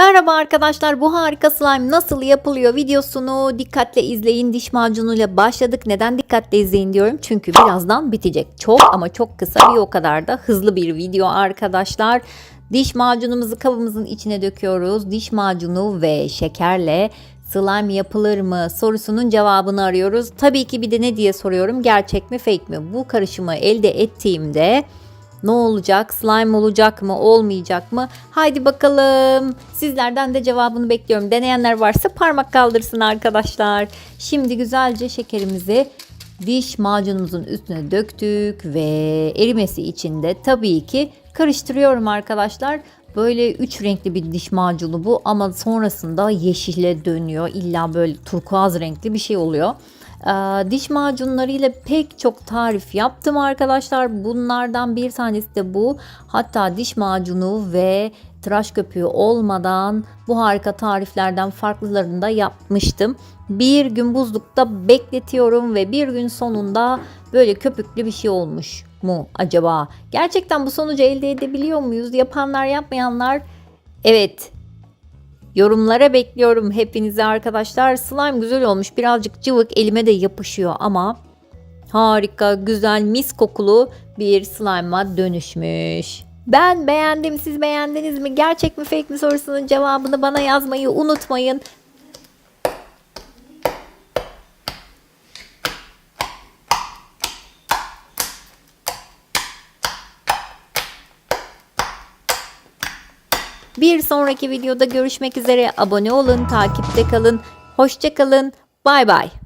Merhaba arkadaşlar bu harika slime nasıl yapılıyor videosunu dikkatle izleyin. Diş macunuyla başladık. Neden dikkatle izleyin diyorum? Çünkü birazdan bitecek. Çok ama çok kısa bir o kadar da hızlı bir video arkadaşlar. Diş macunumuzu kabımızın içine döküyoruz. Diş macunu ve şekerle slime yapılır mı sorusunun cevabını arıyoruz. Tabii ki bir de ne diye soruyorum? Gerçek mi fake mi? Bu karışımı elde ettiğimde ne olacak? Slime olacak mı? Olmayacak mı? Haydi bakalım. Sizlerden de cevabını bekliyorum. Deneyenler varsa parmak kaldırsın arkadaşlar. Şimdi güzelce şekerimizi diş macunumuzun üstüne döktük ve erimesi için de tabii ki karıştırıyorum arkadaşlar. Böyle üç renkli bir diş macunu bu ama sonrasında yeşile dönüyor. İlla böyle turkuaz renkli bir şey oluyor. Ee, diş macunlarıyla pek çok tarif yaptım arkadaşlar. Bunlardan bir tanesi de bu. Hatta diş macunu ve tıraş köpüğü olmadan bu harika tariflerden farklılarını da yapmıştım. Bir gün buzlukta bekletiyorum ve bir gün sonunda böyle köpüklü bir şey olmuş mu acaba? Gerçekten bu sonucu elde edebiliyor muyuz? Yapanlar yapmayanlar evet Yorumlara bekliyorum hepinizi arkadaşlar. Slime güzel olmuş. Birazcık cıvık elime de yapışıyor ama harika, güzel, mis kokulu bir slime'a dönüşmüş. Ben beğendim. Siz beğendiniz mi? Gerçek mi fake mi sorusunun cevabını bana yazmayı unutmayın. Bir sonraki videoda görüşmek üzere. Abone olun, takipte kalın. Hoşça kalın. Bay bay.